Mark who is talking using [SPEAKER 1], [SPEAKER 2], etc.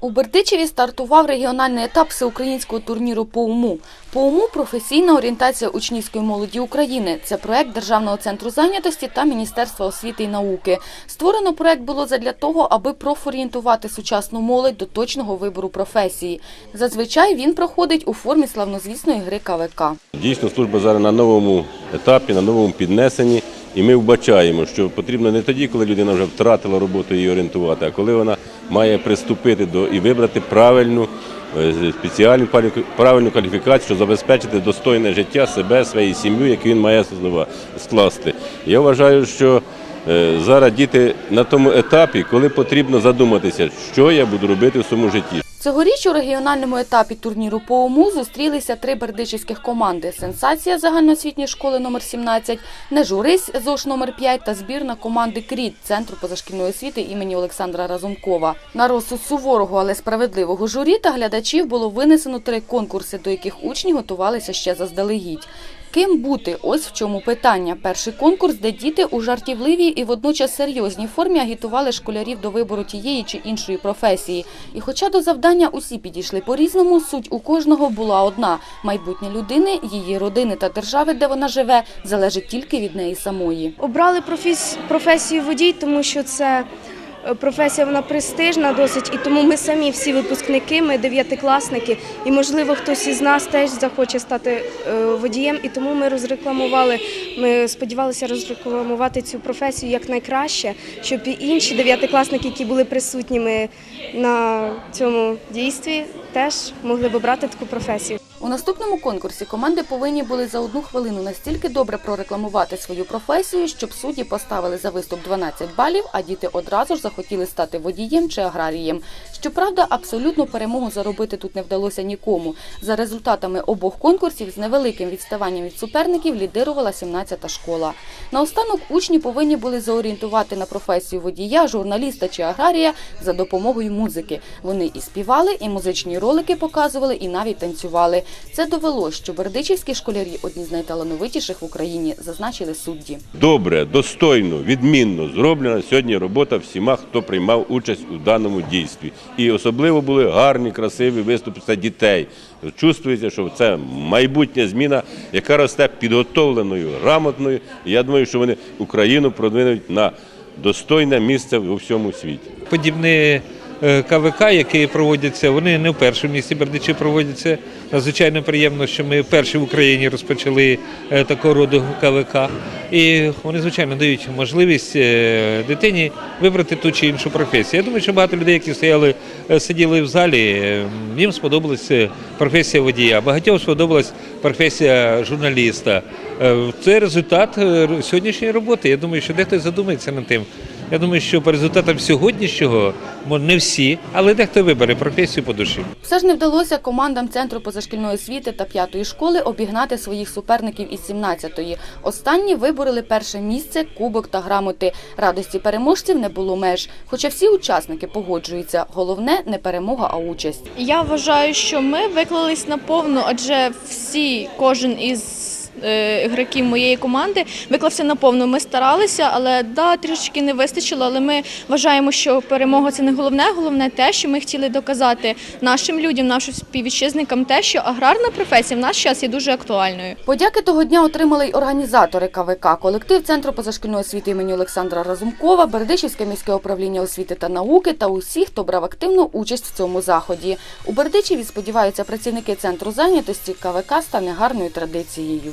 [SPEAKER 1] У Бердичеві стартував регіональний етап всеукраїнського турніру по уму. По уму професійна орієнтація учнівської молоді України. Це проект Державного центру зайнятості та Міністерства освіти і науки. Створено проект було задля того, аби профорієнтувати сучасну молодь до точного вибору професії. Зазвичай він проходить у формі славнозвісної гри КВК.
[SPEAKER 2] Дійсно, служба зараз на новому етапі, на новому піднесенні, і ми вбачаємо, що потрібно не тоді, коли людина вже втратила роботу її орієнтувати, а коли вона має приступити до і вибрати правильну е, спеціальну правильну кваліфікацію, щоб забезпечити достойне життя себе, своєї сім'ю, яку він має скласти. Я вважаю, що е, зараз діти на тому етапі, коли потрібно задуматися, що я буду робити в своєму житті.
[SPEAKER 1] Цьогоріч у регіональному етапі турніру по УМУ зустрілися три бердичівських команди: сенсація загальноосвітньої школи номер 17 Нежурись ЗОШ номер 5 та збірна команди КРІТ Центру позашкільної освіти імені Олександра Разумкова. На розсуд суворого, але справедливого журі та глядачів було винесено три конкурси, до яких учні готувалися ще заздалегідь. Ким бути? Ось в чому питання. Перший конкурс, де діти у жартівливій і водночас серйозній формі агітували школярів до вибору тієї чи іншої професії. І хоча до завдання усі підійшли по-різному, суть у кожного була одна: майбутнє людини, її родини та держави, де вона живе, залежить тільки від неї самої.
[SPEAKER 3] Обрали профес- професію водій, тому що це професія вона престижна досить, і тому ми самі всі випускники, ми дев'ятикласники, і можливо хтось із нас теж захоче стати е, водієм. І тому ми розрекламували. Ми сподівалися розрекламувати цю професію як найкраще, щоб і інші дев'ятикласники, які були присутніми на цьому дійстві, теж могли б обрати таку професію.
[SPEAKER 1] У наступному конкурсі команди повинні були за одну хвилину настільки добре прорекламувати свою професію, щоб судді поставили за виступ 12 балів, а діти одразу ж захотіли стати водієм чи аграрієм. Щоправда, абсолютну перемогу заробити тут не вдалося нікому. За результатами обох конкурсів з невеликим відставанням від суперників лідирувала 17-та школа. Наостанок учні повинні були заорієнтувати на професію водія, журналіста чи аграрія за допомогою музики. Вони і співали, і музичні ролики показували, і навіть танцювали. Це довело, що бердичівські школярі одні з найталановитіших в Україні, зазначили судді.
[SPEAKER 2] добре, достойно, відмінно зроблена сьогодні робота всіма, хто приймав участь у даному дійстві. І особливо були гарні, красиві виступи це дітей. Чувствується, що це майбутня зміна, яка росте підготовленою, грамотною. І я думаю, що вони Україну продвинуть на достойне місце у всьому світі.
[SPEAKER 4] подібні е, КВК, які проводяться, вони не в першому місці Бердичі проводяться. Надзвичайно приємно, що ми перші в Україні розпочали е, такого роду КВК. І вони, звичайно, дають можливість е, дитині вибрати ту чи іншу професію. Я думаю, що багато людей, які стояли, е, сиділи в залі, е, їм сподобалася професія водія, багатьом сподобалась професія журналіста. Е, Це результат е, сьогоднішньої роботи. Я думаю, що дехто задумається над тим. Я думаю, що по результатам сьогоднішнього мо, не всі, але дехто вибере професію по душі.
[SPEAKER 1] Все ж не вдалося командам центру позашкільної освіти та п'ятої школи обігнати своїх суперників із 17-ї. Останні вибороли перше місце, кубок та грамоти. Радості переможців не було меж. Хоча всі учасники погоджуються, головне не перемога, а участь.
[SPEAKER 5] Я вважаю, що ми виклались наповну, адже всі, кожен із гравців моєї команди виклався наповну. Ми старалися, але да, трішечки не вистачило. Але ми вважаємо, що перемога це не головне. Головне те, що ми хотіли доказати нашим людям, нашим співвітчизникам, те, що аграрна професія в наш час є дуже актуальною.
[SPEAKER 1] Подяки того дня отримали й організатори КВК, колектив Центру позашкільної освіти імені Олександра Разумкова, Бердичівське міське управління освіти та науки та усі, хто брав активну участь в цьому заході. У Бердичеві сподіваються працівники центру зайнятості КВК стане гарною традицією.